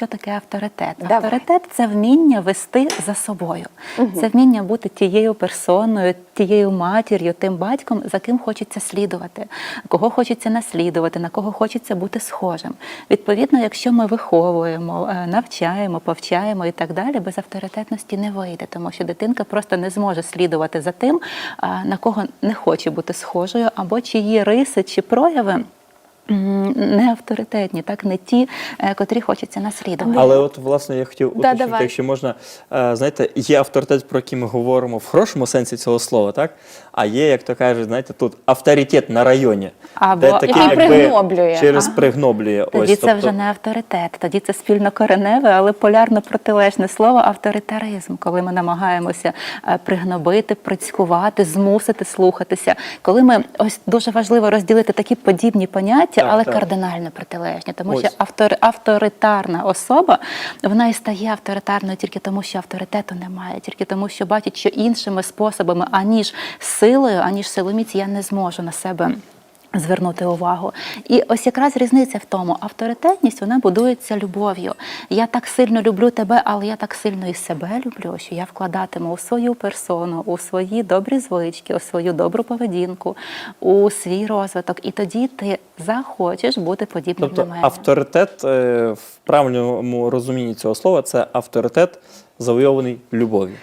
що таке авторитет. Давай. Авторитет це вміння вести за собою. Це вміння бути тією персоною, тією матір'ю, тим батьком, за ким хочеться слідувати, кого хочеться наслідувати, на кого хочеться бути схожим. Відповідно, якщо ми виховуємо, е, навчаємо, повчаємо і так далі, без авторитетності не вийде, тому що дитинка просто не зможе слідувати за тим, на кого не хоче бути схожою, або чиї риси чи прояви. Не авторитетні, так не ті, е, котрі хочеться наслідувати. Але от власне я хотів Да, давай. якщо можна, е, знаєте, є авторитет, про який ми говоримо в хорошому сенсі цього слова, так? А є, як то кажуть, знаєте, тут авторитет на районі, Або- де такий, Який якби, пригноблює. через пригноблює. Тоді Ось, це тобто, вже не авторитет, тоді це спільнокореневе, але полярно протилежне слово авторитаризм, коли ми намагаємося е, пригнобити, прицькувати, змусити слухатися. Коли ми ось дуже важливо розділити такі подібні поняття, Так, але так. кардинально протилежні, тому Ось. що автор, авторитарна особа вона і стає авторитарною тільки тому, що авторитету немає, тільки тому, що бачить, що іншими способами, аніж силою, аніж силоміць, я не зможу на себе. Звернути увагу, і ось якраз різниця в тому, авторитетність вона будується любов'ю. Я так сильно люблю тебе, але я так сильно і себе люблю, що я вкладатиму у свою персону, у свої добрі звички, у свою добру поведінку, у свій розвиток. І тоді ти захочеш бути подібним тобто на мене. авторитет е, в правильному розумінні цього слова це авторитет завойований любов'ю.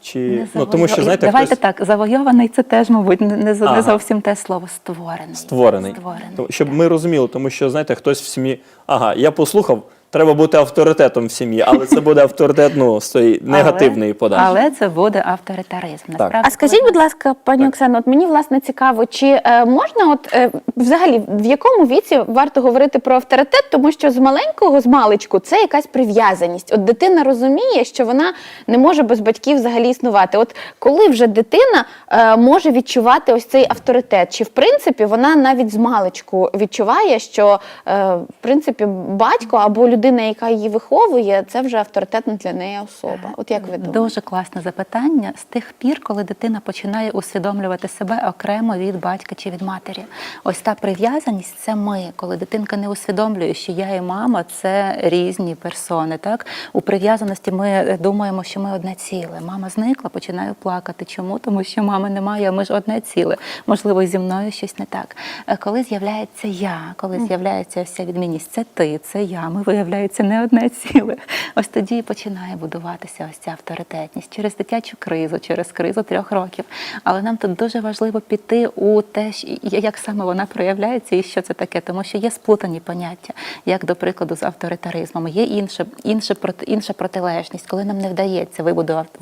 Чи- не ну, тому що, знаєте, давайте хтось- так, завойований це теж, мабуть, не, не, Ага. не зовсім те слово створений. Створений. створений. Щоб Щоб ми розуміли, тому що знаєте, хтось в сім'ї, ага, я послухав, треба бути авторитетом в сім'ї, але це буде авторитет ну, з цієї негативної але, подачі. Але це буде авторитаризм. Насправді, А скажіть, будь ласка, пані Оксано, от мені власне цікаво, чи е, можна, от е, взагалі, в якому віці варто говорити про авторитет, тому що з маленького, з маличку, це якась прив'язаність. От дитина розуміє, що вона не може без батьків взагалі існувати. От коли вже дитина е, може відчувати ось цей авторитет, чи в принципі вона навіть з маличку відчуває, що е, в принципі батько або людина, яка її виховує, це вже авторитетна для неї особа. От як ви думаєте? Дуже класне запитання з тих пір, коли дитина починає усвідомлювати себе окремо від батька чи від матері. Ось та прив'язаність це ми, коли дитинка не усвідомлює, що я і мама це різні персони. Так у прив'язаності ми е, думаємо, що ми одне ціле. Мама зникла, починаю плакати. Чому? Тому що мами немає, а ми ж одне ціле. Можливо, зі мною щось не так. Е, Коли з'являється я, коли з'являється ця відмінність, це ти, це я. Ми виявляється не одне ціле. Ось тоді і починає будуватися ось ця авторитетність через дитячу кризу, через кризу трьох років. Але нам тут дуже важливо піти у те, як саме вона проявляється і що це таке, тому що є сплутані поняття, як до прикладу з авторитаризмом. Є інше, інше інша протилежність. Коли нам не вдається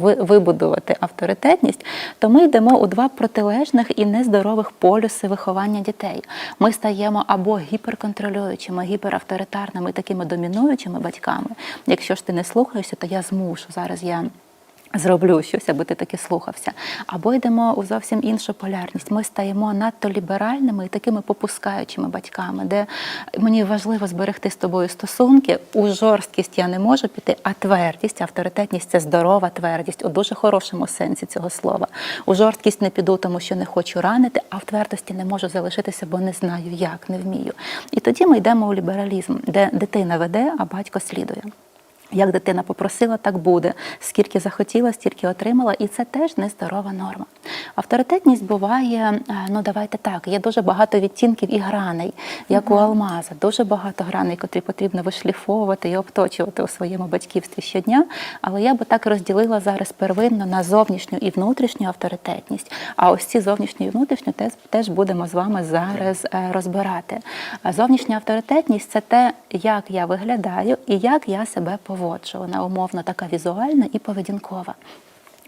вибудувати, авторитетність, то ми йдемо у два протилежних і нездорових полюси виховання дітей. Ми стаємо або гіперконтролюючими, гіперавторитарними, такими домінуючими батьками. Якщо ж ти не слухаєшся, то я змушу. Зараз я. Зроблю щось, аби ти таки слухався. Або йдемо у зовсім іншу полярність. Ми стаємо надто ліберальними і такими попускаючими батьками, де мені важливо зберегти з тобою стосунки. У жорсткість я не можу піти, а твердість, авторитетність це здорова твердість у дуже хорошому сенсі цього слова. У жорсткість не піду, тому що не хочу ранити, а в твердості не можу залишитися, бо не знаю, як, не вмію. І тоді ми йдемо у лібералізм, де дитина веде, а батько слідує. Як дитина попросила, так буде. Скільки захотіла, стільки отримала, і це теж нездорова норма. Авторитетність буває, е, ну давайте так, є дуже багато відтінків і граней, як у алмаза, дуже багато граней, котрі потрібно вишліфовувати і обточувати у своєму батьківстві щодня. Але я би так розділила зараз первинно на зовнішню і внутрішню авторитетність. А ось ці зовнішню і внутрішню теж, будемо з вами зараз е, розбирати. Зовнішня авторитетність це те, як я виглядаю і як я себе поводжу. Вона умовно така візуальна і поведінкова.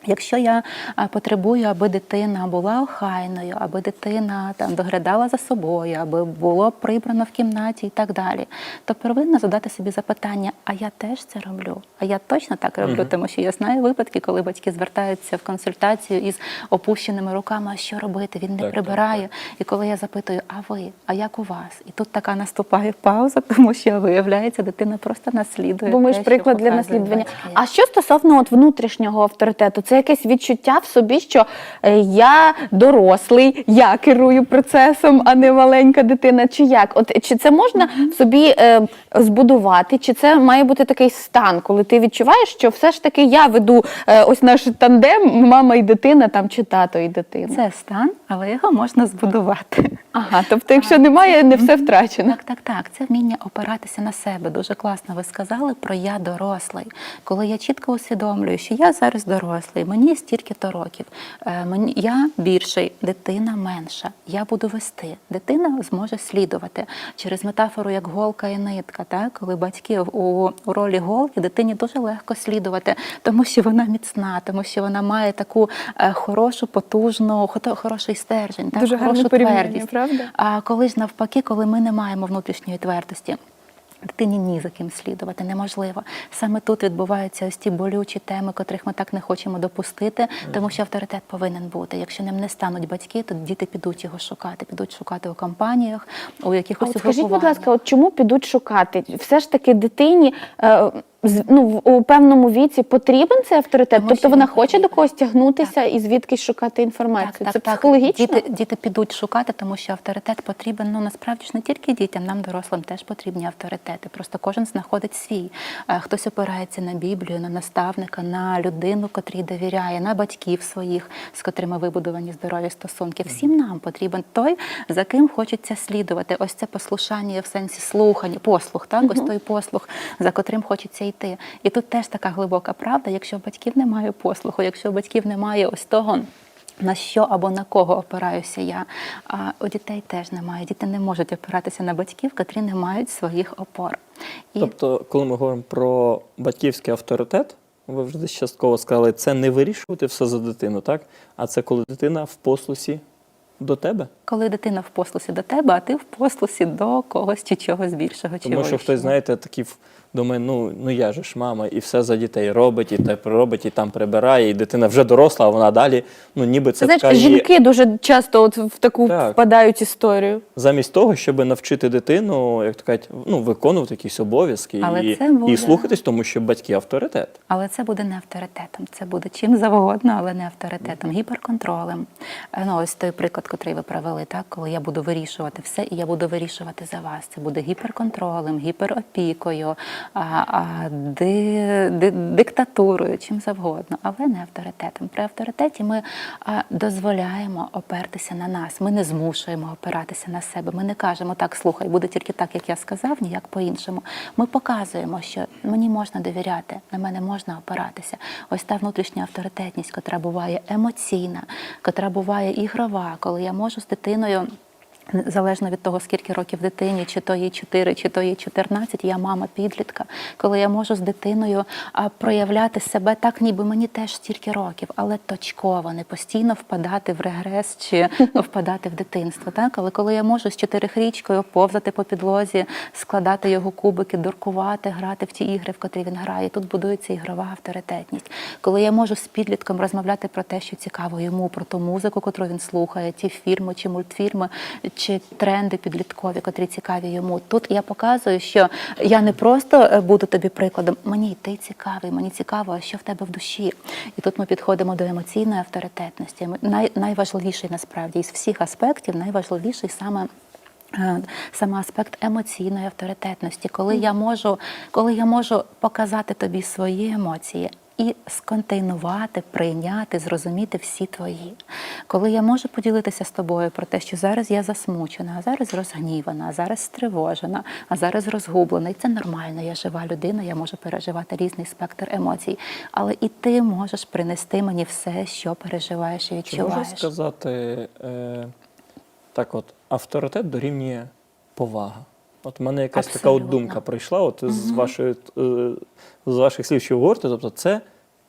Якщо я потребую, аби дитина була охайною, аби дитина там доглядала за собою, аби було прибрано в кімнаті і так далі, то первинно задати собі запитання: а я теж це роблю? А я точно так роблю, тому що я знаю випадки, коли батьки звертаються в консультацію із опущеними руками, а що робити? Він не Так, так, прибирає. І коли я запитую, а ви, а як у вас? І тут така наступає пауза, тому що виявляється, дитина просто наслідує. Думаєш, те, що приклад для наслідування. батьки. А що стосовно от внутрішнього авторитету, Це якесь відчуття в собі, що е, я дорослий, я керую процесом, а не маленька дитина. Чи як? От чи це можна в собі е, збудувати? Чи це має бути такий стан, коли ти відчуваєш, що все ж таки я веду е, ось наш тандем, мама і дитина, там чи тато і дитина? Це стан, але його можна збудувати. Ага, тобто, якщо немає, не все втрачено. Так, так, так. Це вміння опиратися на себе. Дуже класно ви сказали про я дорослий. Коли я чітко усвідомлюю, що я зараз дорослий, мені стільки-то років, е, мені я більший, дитина менша. Я буду вести. Дитина зможе слідувати через метафору, як голка і нитка. Так, коли батьки у, у ролі голки, дитині дуже легко слідувати, тому що вона міцна, тому що вона має таку е, хорошу, потужну, хороший стержень, так, Дуже хорошу твердість. Правда? А коли ж навпаки, коли ми не маємо внутрішньої твердості. Дитині ні за ким слідувати неможливо. Саме тут відбуваються ось ті болючі теми, котрих ми так не хочемо допустити, тому що авторитет повинен бути. Якщо ним не стануть батьки, то діти підуть його шукати, підуть шукати у компаніях, у якихось от скажіть, будь ласка, от чому підуть шукати? Все ж таки дитині е, ну, у певному віці потрібен цей авторитет? Тому тобто що вона він хоче до когось тягнутися і звідкись шукати інформацію? Це психологічно? Діти, діти підуть шукати, тому що авторитет потрібен. Ну насправді ж не тільки дітям, нам дорослим теж потрібні авторитети. Просто кожен знаходить свій. Е, Хтось опирається на Біблію, на наставника, на людину, котрій довіряє, на батьків своїх, з котрими вибудовані здорові стосунки. Всім нам потрібен той, за ким хочеться слідувати. Ось це послушання в сенсі слухання, послух, так ось той послух, за котрим хочеться йти. І тут теж така глибока правда. Якщо батьків немає послуху, якщо батьків немає ось того. На що або на кого опираюся я? А у дітей теж немає. Діти не можуть опиратися на батьків, котрі не мають своїх опор. І Тобто, коли ми говоримо про батьківський авторитет, ви вже частково сказали, це не вирішувати все за дитину, так? А це коли дитина в послусі до тебе. коли дитина в послусі до тебе, а ти в послусі до когось чи чогось більшого, чи Тому що вищого. хтось, знаєте, такий думає, ну, ну я же ж мама, і все за дітей робить, і те робить, і там прибирає, і дитина вже доросла, а вона далі, ну ніби це Знаєш, така є... жінки дуже часто от в таку Так. впадають історію. Замість того, щоб навчити дитину, як то кажуть, ну, виконувати якісь обов'язки Але і, це буде- і слухатись, тому що батьки авторитет. Але це буде не авторитетом, це буде чим завгодно, але не авторитетом, гіперконтролем. Е, Ну, ось той приклад, який ви провели, так, коли я буду вирішувати все, і я буду вирішувати за вас. Це буде гіперконтролем, гіперопікою, диктатурою, чим завгодно, але не авторитетом. При авторитеті ми дозволяємо опертися на нас. Ми не змушуємо опиратися на себе. Ми не кажемо так, слухай, буде тільки так, як я сказав, ніяк по-іншому. Ми показуємо, що мені можна довіряти, на мене можна опиратися. Ось та внутрішня авторитетність, котра буває емоційна, котра буває ігрова, коли я можу з дитиною. Залежно від того, скільки років дитині, чи то їй 4, чи то їй 14, я мама підлітка, коли я можу з дитиною проявляти себе так, ніби мені теж стільки років, але точково, не постійно впадати в регрес чи впадати в дитинство. Так? Але коли я можу з чотирихрічкою повзати по підлозі, складати його кубики, дуркувати, грати в ті ігри, в котрі він грає, тут будується ігрова авторитетність. Коли я можу з підлітком розмовляти про те, що цікаво йому, про ту музику, котру він слухає, ті фільми чи мультфільми, чи тренди підліткові, котрі цікаві йому. Тут я показую, що я не просто е, буду тобі прикладом, мені й ти цікавий, мені цікаво, що в тебе в душі. І тут ми підходимо до емоційної авторитетності. Най, найважливіший насправді із всіх аспектів, найважливіший саме. е, Саме аспект емоційної авторитетності, коли я можу, коли я можу показати тобі свої емоції і сконтейнувати, прийняти, зрозуміти всі твої. Коли я можу поділитися з тобою про те, що зараз я засмучена, а зараз розгнівана, а зараз стривожена, а зараз розгублена. І це нормально, я жива людина, я можу переживати різний спектр емоцій. Але і ти можеш принести мені все, що переживаєш і Чи відчуваєш. можна сказати, е, так от, авторитет дорівнює повага? От в мене якась така от думка прийшла, от з, вашої, е, з ваших слів, що говорите, тобто це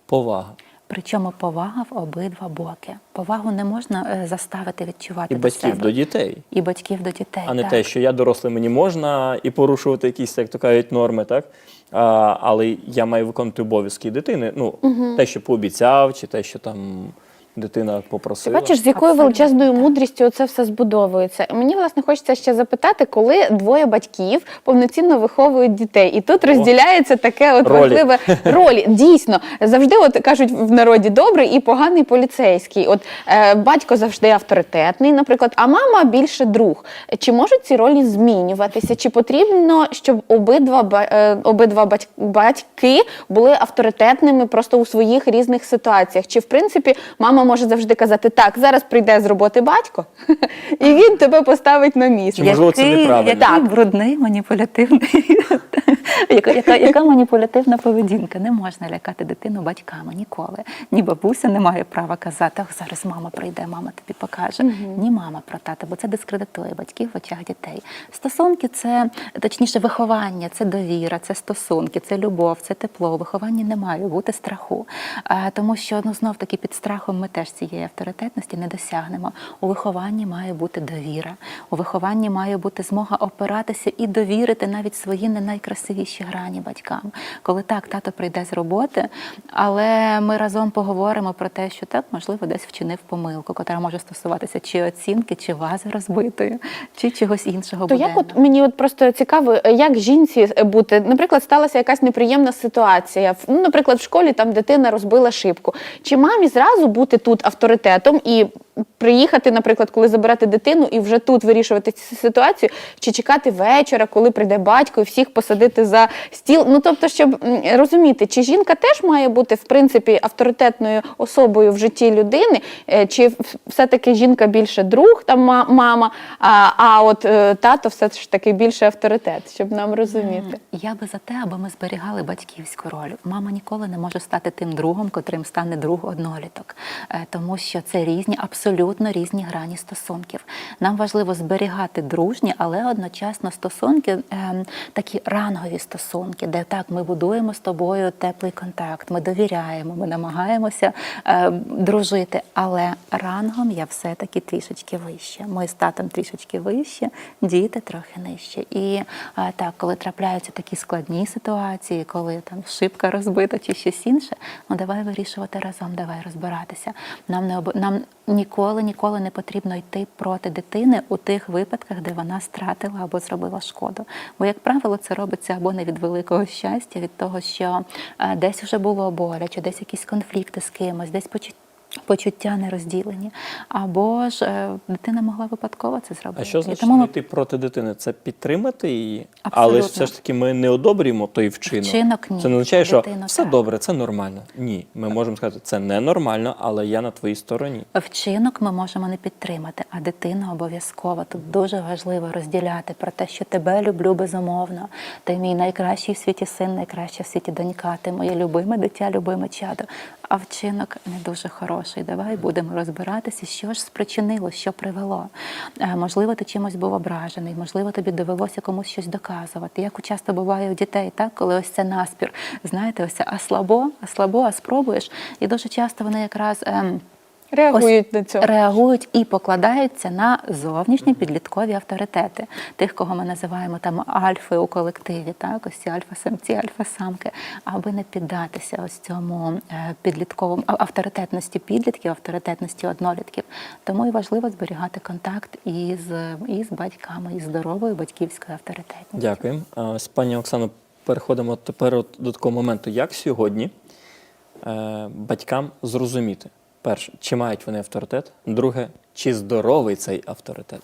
повага. Причому повага в обидва боки. Повагу не можна е, заставити відчувати І до батьків себе. до дітей. і батьків до дітей. А не так. те, що я дорослий, мені можна і порушувати якісь, як то кажуть, норми, так? А, але я маю виконувати обов'язки дитини. Ну, те, що пообіцяв, чи те, що там дитина попросила. Ти бачиш, з якою Абсолютно величезною мудрістю це все збудовується. Мені власне хочеться ще запитати, коли двоє батьків повноцінно виховують дітей, і тут розділяється таке от Ролі. важливе ролі. Дійсно, завжди от кажуть в народі добрий і поганий поліцейський. От е, батько завжди авторитетний, наприклад, а мама більше друг. Чи можуть ці ролі змінюватися? Чи потрібно, щоб обидва е, обидва батьки були авторитетними просто у своїх різних ситуаціях? Чи в принципі мама може завжди казати так, зараз прийде з роботи батько, і він тебе поставить на місце? Чи, можливо, це неправильно? Так. брудний, маніпулятивний. яка, яка, яка маніпулятивна поведінка? Не можна лякати дитину батьками ніколи. Ні бабуся не має права казати, ах, зараз мама прийде, мама тобі покаже. Ні мама про тата, бо це дискредитує батьків в очах дітей. Стосунки це точніше виховання, це довіра, це стосунки, це любов, це тепло. У вихованні не має бути страху. Е, Тому що ну знов таки під страхом ми теж цієї авторитетності не досягнемо. У вихованні має бути довіра. У вихованні має бути змога опиратися і довірити навіть свої не найкрасивіші грані батькам. Коли так, тато прийде з роботи, але ми разом поговоримо про те, що так, можливо, десь вчинив помилку, яка може стосуватися чи оцінки, чи вази розбитої, чи чогось іншого. То як от мені от просто цікаво, е, як жінці бути? Наприклад, сталася якась неприємна ситуація. Ну, наприклад, в школі там дитина розбила шибку. Чи мамі зразу бути тут авторитетом і приїхати, наприклад, коли забирати дитину і вже тут вирішувати цю ситуацію, чи чекати вечора, коли прийде батько і всіх посадити за стіл? Ну тобто, щоб розуміти, чи жінка теж має бути в принципі авторитетною особою в житті людини, е, чи все-таки жінка більше друг, там мама, а, а от е, тато все ж таки більше авторитет, щоб нам розуміти. Я би за те, аби ми зберігали батьківську роль. Мама ніколи не може стати тим другом, котрим стане друг одноліток, тому що це різні, абсолютно різні грані стосунків. Нам важливо зберігати дружні, але одночасно стосунки, ем, такі рангові стосунки, де так ми будуємо з тобою теплий контакт, ми довіряємо, ми намагаємося е, дружити. Але рангом я все-таки трішечки вище. Ми з татом трішечки вище, діти трохи нижче. І е, так, коли трапляються такі складні ситуації, коли там шибка розбита чи щось інше, ну давай вирішувати разом, давай розбиратися. Нам не об... нам ніколи, ніколи не потрібно йти проти дитини у тих випадках, де вона стратила або зробила шкоду. Бо, як правило, це робиться або не від великого щастя, від того, що е, десь вже було боляче, десь якісь конфлікти з кимось, десь почуття. Почуття не розділені, або ж е, дитина могла випадково це зробити. А що значить тому ми йти проти дитини? Це підтримати її, але Абсолютно. ж все ж таки ми не одобрюємо той вчинок. Вчинок ні, Це не означає, що дитину все так. добре, це нормально. Ні, ми можемо сказати, це ненормально, але я на твоїй стороні. Вчинок ми можемо не підтримати, а дитина обов'язково. Тут дуже важливо розділяти про те, що тебе люблю безумовно. Ти мій найкращий в світі син, найкраща в світі донька, ти моє любиме дитя, любиме чадо. А вчинок не дуже хороший. Давай будемо розбиратися, що ж спричинило, що привело. Е, Можливо, ти чимось був ображений, можливо, тобі довелося комусь щось доказувати. Як часто буває у дітей, так, коли ось це наспір. Знаєте, ось а слабо, а слабо, а спробуєш. І дуже часто вони якраз. ем, Реагують на цього. реагують і покладаються на зовнішні підліткові авторитети, тих, кого ми називаємо там альфи у колективі, так ось ці альфа-самці, альфа-самки, аби не піддатися ось цьому е, підлітковому авторитетності підлітків, авторитетності однолітків. Тому і важливо зберігати контакт із, із батьками, із здоровою батьківською авторитетністю. А, Ось, пані Оксано, переходимо тепер до такого моменту, як сьогодні е, батькам зрозуміти, перше, чи мають вони авторитет, друге, чи здоровий цей авторитет.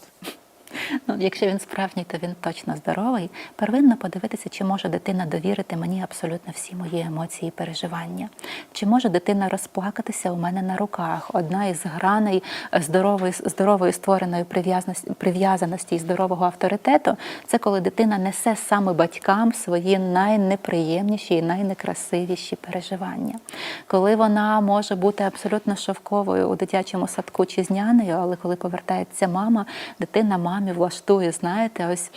Ну, якщо він справжній, то він точно здоровий. Первинно подивитися, чи може дитина довірити мені абсолютно всі мої емоції і переживання. Чи може дитина розплакатися у мене на руках? Одна із граней здорової, здорової створеної прив'язаності, і здорового авторитету це коли дитина несе саме батькам свої найнеприємніші і найнекрасивіші переживання. Коли вона може бути абсолютно шовковою у дитячому садку чи з нянею, але коли повертається мама, дитина мамі влаштує, знаєте, ось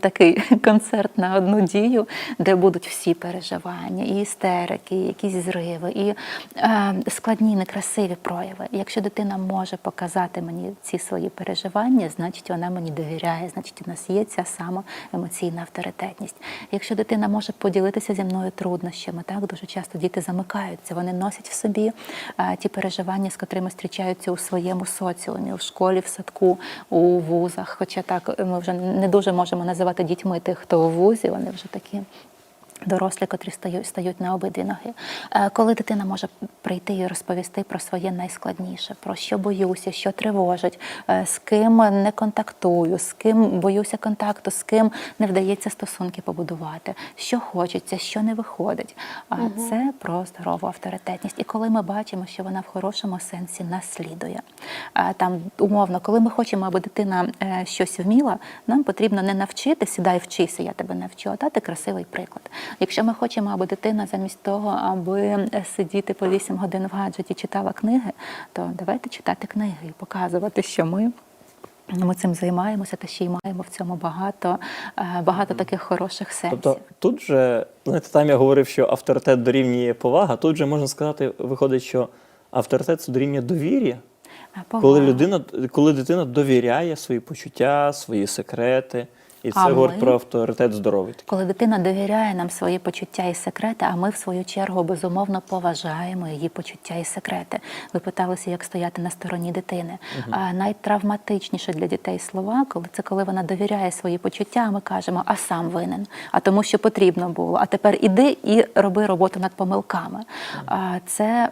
такий концерт на одну дію, де будуть всі переживання, і істерики, і якісь зриви, і е, складні, некрасиві прояви. Якщо дитина може показати мені ці свої переживання, значить вона мені довіряє, значить у нас є ця сама емоційна авторитетність. Якщо дитина може поділитися зі мною труднощами, так дуже часто діти замикаються, вони носять в собі е, ті переживання, з котрими зустрічаються у своєму соціумі, у школі, в садку, у вузах. Хоча так ми вже не дуже можемо називати дітьми тих, хто в вузі, вони вже такі. Дорослі, котрі стають, стають на обидві ноги. Е, Коли дитина може прийти і розповісти про своє найскладніше, про що боюся, що тривожить, е, з ким не контактую, з ким боюся контакту, з ким не вдається стосунки побудувати, що хочеться, що не виходить. А Це про здорову авторитетність. І коли ми бачимо, що вона в хорошому сенсі наслідує. Там умовно, коли ми хочемо, аби дитина е, щось вміла, нам потрібно не навчити, сідай, вчися, я тебе навчу, а дати красивий приклад. Якщо ми хочемо, аби дитина замість того, аби сидіти по 8 годин в гаджеті читала книги, то давайте читати книги і показувати, що ми. Ми цим займаємося та ще й маємо в цьому багато, е, багато таких хороших сенсів. Тобто тут же, знаєте, там я говорив, що авторитет дорівнює повага. Тут же можна сказати, виходить, що авторитет це дорівнює довір'я. Е. Коли людина, коли дитина довіряє свої почуття, свої секрети, і це А говорить ми? про авторитет здоровий. Коли дитина довіряє нам свої почуття і секрети, а ми, в свою чергу, безумовно поважаємо її почуття і секрети. Ви питалися, як стояти на стороні дитини. А найтравматичніше для дітей слова, коли це коли вона довіряє свої почуття, а ми кажемо, а сам винен, а тому, що потрібно було. А тепер іди і роби роботу над помилками. А це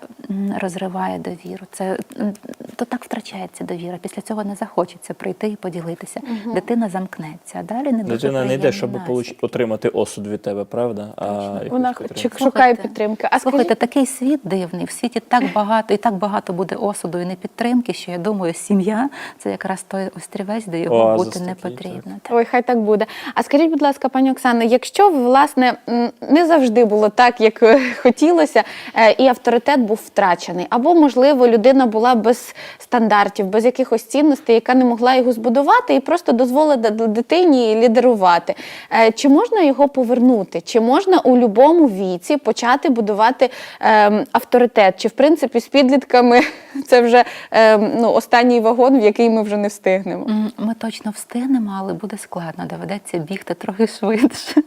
розриває довіру. Це то так втрачається довіра. Після цього не захочеться прийти і поділитися. Дитина замкнеться. Далі не дуже Дитина не йде, щоб получ... отримати осуд від тебе, правда? А Вона підтримку. шукає підтримки. А слухайте, такий світ дивний. В світі так багато і так багато буде осуду і непідтримки, що я думаю, сім'я це якраз той острівець, де його Оазис бути не такий, потрібно. Так. Ой, хай так буде. А скажіть, будь ласка, пані Оксано, якщо власне не завжди було так, як е, хотілося, е, і авторитет був втрачений, або можливо людина була без стандартів, без якихось цінностей, яка не могла його збудувати, і просто дозволила д- лідерувати. Е, Чи можна його повернути? Чи можна у будь-якому віці почати будувати ем, авторитет? Чи в принципі з підлітками це вже ем, ну, останній вагон, в який ми вже не встигнемо? Ми точно встигнемо, але буде складно. Доведеться бігти трохи швидше.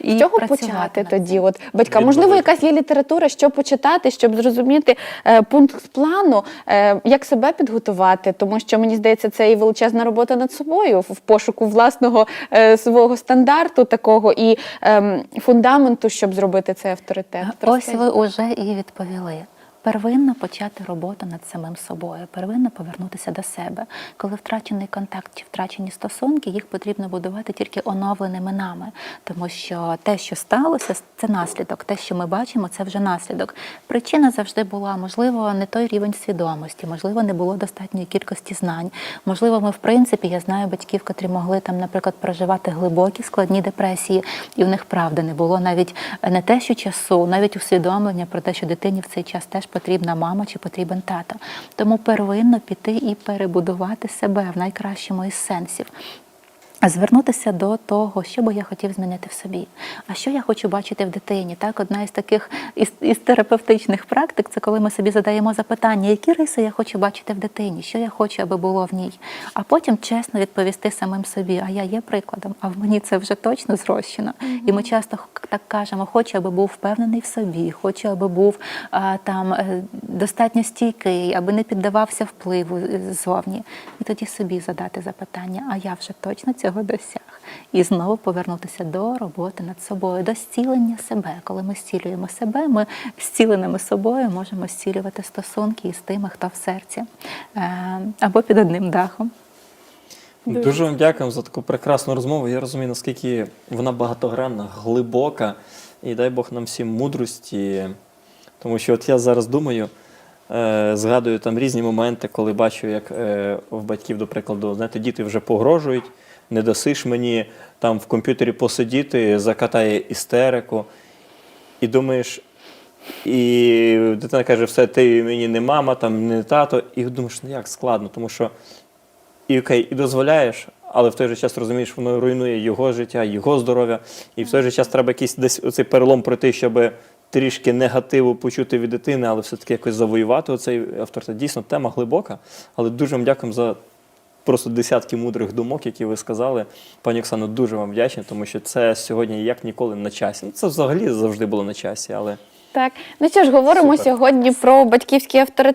І З чого почати тоді? От батька, можливо, якась є література, що почитати, щоб зрозуміти е, пункт плану, е, як себе підготувати, тому що мені здається, це і величезна робота над собою в в пошуку власного е, свого стандарту такого і е, фундаменту, щоб зробити цей авторитет. Ось ви вже і відповіли. Первинно почати роботу над самим собою, первинно повернутися до себе. Коли втрачений контакт чи втрачені стосунки, їх потрібно будувати тільки оновленими нами, тому що те, що сталося, це наслідок. Те, що ми бачимо, це вже наслідок. Причина завжди була, можливо, не той рівень свідомості, можливо, не було достатньої кількості знань. Можливо, ми в принципі, я знаю батьків, котрі могли там, наприклад, проживати глибокі складні депресії, і в них правда не було навіть не те, що часу, навіть усвідомлення про те, що дитині в цей час теж потрібна мама чи потрібен тато. Тому первинно піти і перебудувати себе в найкращому із сенсів. Звернутися до того, що би я хотів змінити в собі, а що я хочу бачити в дитині. Так, одна із таких із, із терапевтичних практик це коли ми собі задаємо запитання, які риси я хочу бачити в дитині, що я хочу, аби було в ній. А потім чесно відповісти самим собі, а я є прикладом, а в мені це вже точно зрощено. І ми часто так кажемо, хочу, аби був впевнений в собі, хочу, аби був а, там е, достатньо стійкий, аби не піддавався впливу е, ззовні. І тоді собі задати запитання, а я вже точно цього досяг. І знову повернутися до роботи над собою, до зцілення себе. Коли ми зцілюємо себе, ми зціленими собою можемо зцілювати стосунки із тими, хто в серці е, або під одним дахом. Дуже вам дякуємо за таку прекрасну розмову. Я розумію, наскільки вона багатогранна, глибока. І дай Бог нам всім мудрості. Тому що от я зараз думаю, е, згадую там різні моменти, коли бачу, як е, в батьків, до прикладу, знаєте, діти вже погрожують, не дасиш мені там в комп'ютері посидіти, закатає істерику. І думаєш, і дитина каже, все, ти мені не мама, там не тато. І думаєш, ну як складно, тому що і окей, і дозволяєш, але в той же час розумієш, воно руйнує його життя, його здоров'я. І в той же час треба якийсь десь оцей перелом пройти, щоб трішки негативу почути від дитини, але все-таки якось завоювати оцей авторитет. Дійсно, тема глибока, але дуже вам дякуємо за просто десятки мудрих думок, які ви сказали. Пані Оксано, дуже вам вдячні, тому що це сьогодні як ніколи на часі. Ну, це взагалі завжди було на часі, але Так, ну що ж, говоримо Супер. сьогодні про батьківський авторитет.